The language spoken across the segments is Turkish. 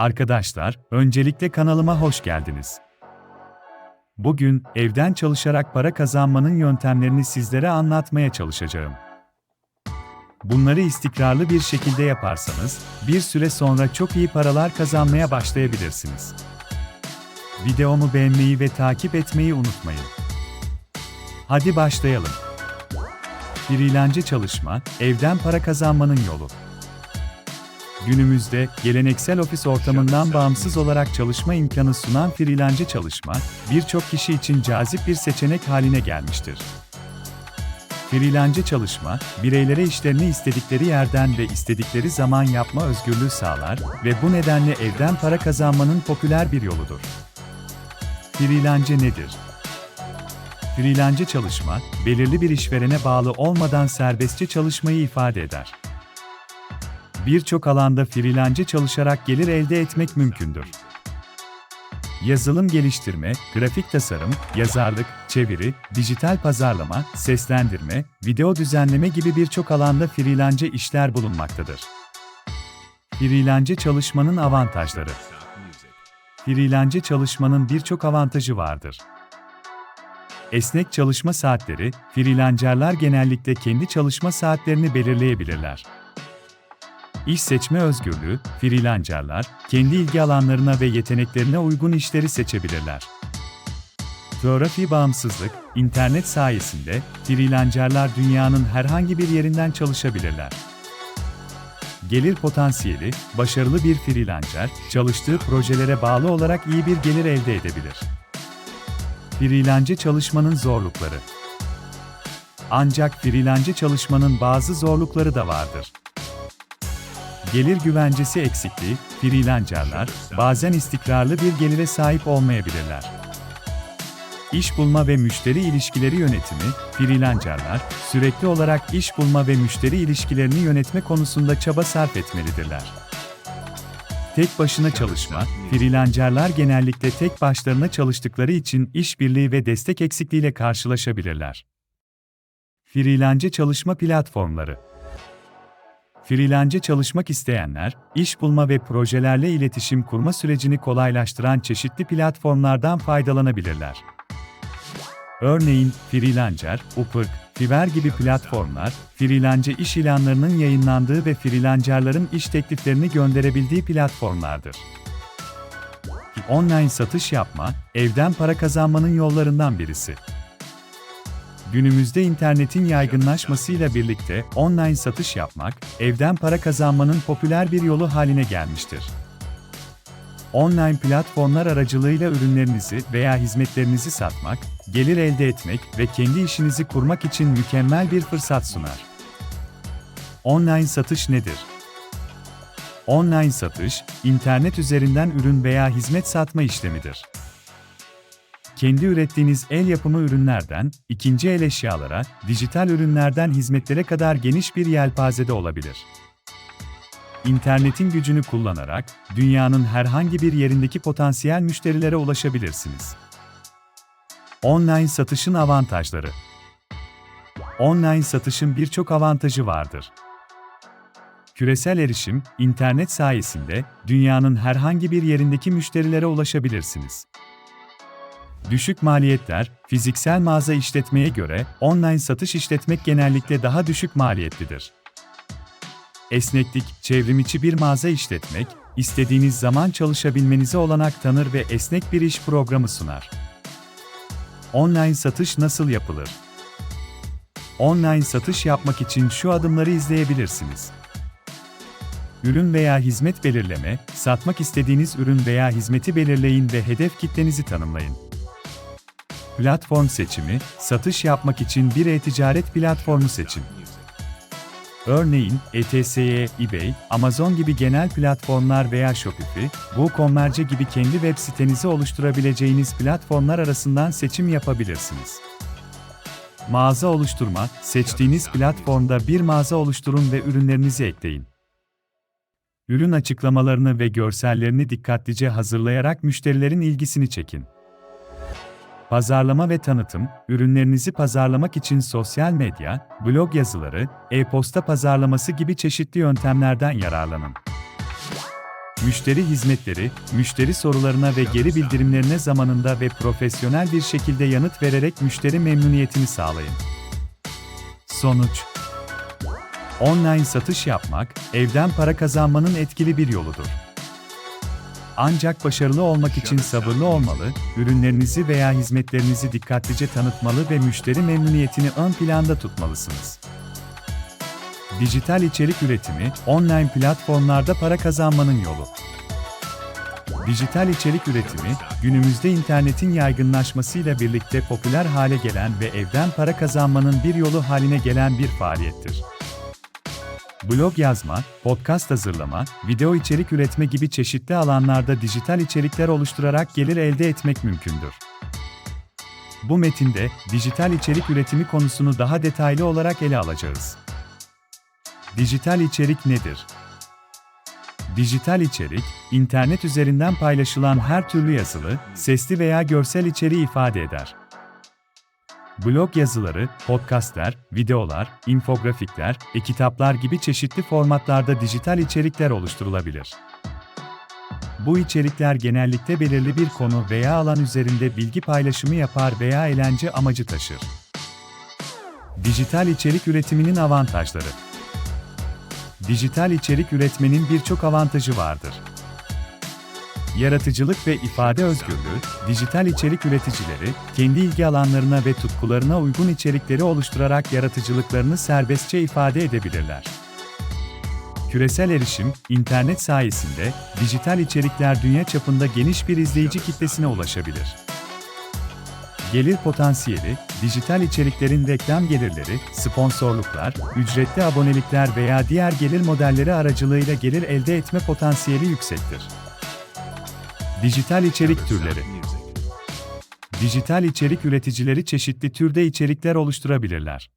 Arkadaşlar, öncelikle kanalıma hoş geldiniz. Bugün evden çalışarak para kazanmanın yöntemlerini sizlere anlatmaya çalışacağım. Bunları istikrarlı bir şekilde yaparsanız, bir süre sonra çok iyi paralar kazanmaya başlayabilirsiniz. Videomu beğenmeyi ve takip etmeyi unutmayın. Hadi başlayalım. Freelance çalışma, evden para kazanmanın yolu. Günümüzde geleneksel ofis ortamından bağımsız olarak çalışma imkanı sunan freelance çalışma, birçok kişi için cazip bir seçenek haline gelmiştir. Freelance çalışma, bireylere işlerini istedikleri yerden ve istedikleri zaman yapma özgürlüğü sağlar ve bu nedenle evden para kazanmanın popüler bir yoludur. Freelance nedir? Freelance çalışma, belirli bir işverene bağlı olmadan serbestçe çalışmayı ifade eder. Birçok alanda freelance çalışarak gelir elde etmek mümkündür. Yazılım geliştirme, grafik tasarım, yazarlık, çeviri, dijital pazarlama, seslendirme, video düzenleme gibi birçok alanda freelance işler bulunmaktadır. Freelance çalışmanın avantajları Freelance çalışmanın birçok avantajı vardır. Esnek çalışma saatleri, freelancerlar genellikle kendi çalışma saatlerini belirleyebilirler. İş seçme özgürlüğü, freelancerlar, kendi ilgi alanlarına ve yeteneklerine uygun işleri seçebilirler. Coğrafi bağımsızlık, internet sayesinde, freelancerlar dünyanın herhangi bir yerinden çalışabilirler. Gelir potansiyeli, başarılı bir freelancer, çalıştığı projelere bağlı olarak iyi bir gelir elde edebilir. Freelance çalışmanın zorlukları Ancak freelance çalışmanın bazı zorlukları da vardır. Gelir güvencesi eksikliği, freelancerlar bazen istikrarlı bir gelire sahip olmayabilirler. İş bulma ve müşteri ilişkileri yönetimi, freelancerlar sürekli olarak iş bulma ve müşteri ilişkilerini yönetme konusunda çaba sarf etmelidirler. Tek başına çalışma, freelancerlar genellikle tek başlarına çalıştıkları için işbirliği ve destek eksikliğiyle karşılaşabilirler. Freelance çalışma platformları Freelance çalışmak isteyenler, iş bulma ve projelerle iletişim kurma sürecini kolaylaştıran çeşitli platformlardan faydalanabilirler. Örneğin, Freelancer, Upwork, Fiverr gibi platformlar, freelance iş ilanlarının yayınlandığı ve freelancerların iş tekliflerini gönderebildiği platformlardır. Online satış yapma, evden para kazanmanın yollarından birisi. Günümüzde internetin yaygınlaşmasıyla birlikte online satış yapmak, evden para kazanmanın popüler bir yolu haline gelmiştir. Online platformlar aracılığıyla ürünlerinizi veya hizmetlerinizi satmak, gelir elde etmek ve kendi işinizi kurmak için mükemmel bir fırsat sunar. Online satış nedir? Online satış, internet üzerinden ürün veya hizmet satma işlemidir kendi ürettiğiniz el yapımı ürünlerden, ikinci el eşyalara, dijital ürünlerden hizmetlere kadar geniş bir yelpazede olabilir. İnternetin gücünü kullanarak, dünyanın herhangi bir yerindeki potansiyel müşterilere ulaşabilirsiniz. Online satışın avantajları Online satışın birçok avantajı vardır. Küresel erişim, internet sayesinde dünyanın herhangi bir yerindeki müşterilere ulaşabilirsiniz. Düşük maliyetler, fiziksel mağaza işletmeye göre online satış işletmek genellikle daha düşük maliyetlidir. Esneklik, çevrimiçi bir mağaza işletmek, istediğiniz zaman çalışabilmenize olanak tanır ve esnek bir iş programı sunar. Online satış nasıl yapılır? Online satış yapmak için şu adımları izleyebilirsiniz. Ürün veya hizmet belirleme, satmak istediğiniz ürün veya hizmeti belirleyin ve hedef kitlenizi tanımlayın. Platform seçimi, satış yapmak için bir e-ticaret platformu seçin. Örneğin, ETS'ye, eBay, Amazon gibi genel platformlar veya Shopify, WooCommerce gibi kendi web sitenizi oluşturabileceğiniz platformlar arasından seçim yapabilirsiniz. Mağaza oluşturma, seçtiğiniz platformda bir mağaza oluşturun ve ürünlerinizi ekleyin. Ürün açıklamalarını ve görsellerini dikkatlice hazırlayarak müşterilerin ilgisini çekin. Pazarlama ve tanıtım, ürünlerinizi pazarlamak için sosyal medya, blog yazıları, e-posta pazarlaması gibi çeşitli yöntemlerden yararlanın. müşteri hizmetleri, müşteri sorularına ve geri bildirimlerine zamanında ve profesyonel bir şekilde yanıt vererek müşteri memnuniyetini sağlayın. Sonuç Online satış yapmak, evden para kazanmanın etkili bir yoludur. Ancak başarılı olmak için sabırlı olmalı, ürünlerinizi veya hizmetlerinizi dikkatlice tanıtmalı ve müşteri memnuniyetini ön planda tutmalısınız. Dijital içerik üretimi, online platformlarda para kazanmanın yolu. Dijital içerik üretimi, günümüzde internetin yaygınlaşmasıyla birlikte popüler hale gelen ve evden para kazanmanın bir yolu haline gelen bir faaliyettir. Blog yazma, podcast hazırlama, video içerik üretme gibi çeşitli alanlarda dijital içerikler oluşturarak gelir elde etmek mümkündür. Bu metinde dijital içerik üretimi konusunu daha detaylı olarak ele alacağız. Dijital içerik nedir? Dijital içerik, internet üzerinden paylaşılan her türlü yazılı, sesli veya görsel içeriği ifade eder. Blog yazıları, podcastler, videolar, infografikler, e-kitaplar gibi çeşitli formatlarda dijital içerikler oluşturulabilir. Bu içerikler genellikle belirli bir konu veya alan üzerinde bilgi paylaşımı yapar veya eğlence amacı taşır. Dijital içerik üretiminin avantajları Dijital içerik üretmenin birçok avantajı vardır. Yaratıcılık ve ifade özgürlüğü, dijital içerik üreticileri, kendi ilgi alanlarına ve tutkularına uygun içerikleri oluşturarak yaratıcılıklarını serbestçe ifade edebilirler. Küresel erişim, internet sayesinde, dijital içerikler dünya çapında geniş bir izleyici kitlesine ulaşabilir. Gelir potansiyeli, dijital içeriklerin reklam gelirleri, sponsorluklar, ücretli abonelikler veya diğer gelir modelleri aracılığıyla gelir elde etme potansiyeli yüksektir. Dijital içerik türleri Dijital içerik üreticileri çeşitli türde içerikler oluşturabilirler.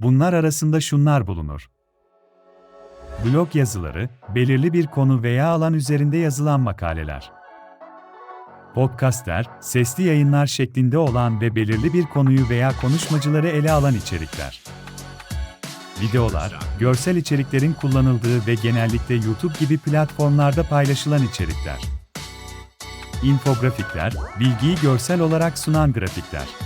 Bunlar arasında şunlar bulunur. Blog yazıları, belirli bir konu veya alan üzerinde yazılan makaleler. Podcastler, sesli yayınlar şeklinde olan ve belirli bir konuyu veya konuşmacıları ele alan içerikler. Videolar, görsel içeriklerin kullanıldığı ve genellikle YouTube gibi platformlarda paylaşılan içerikler. İnfografikler, bilgiyi görsel olarak sunan grafikler.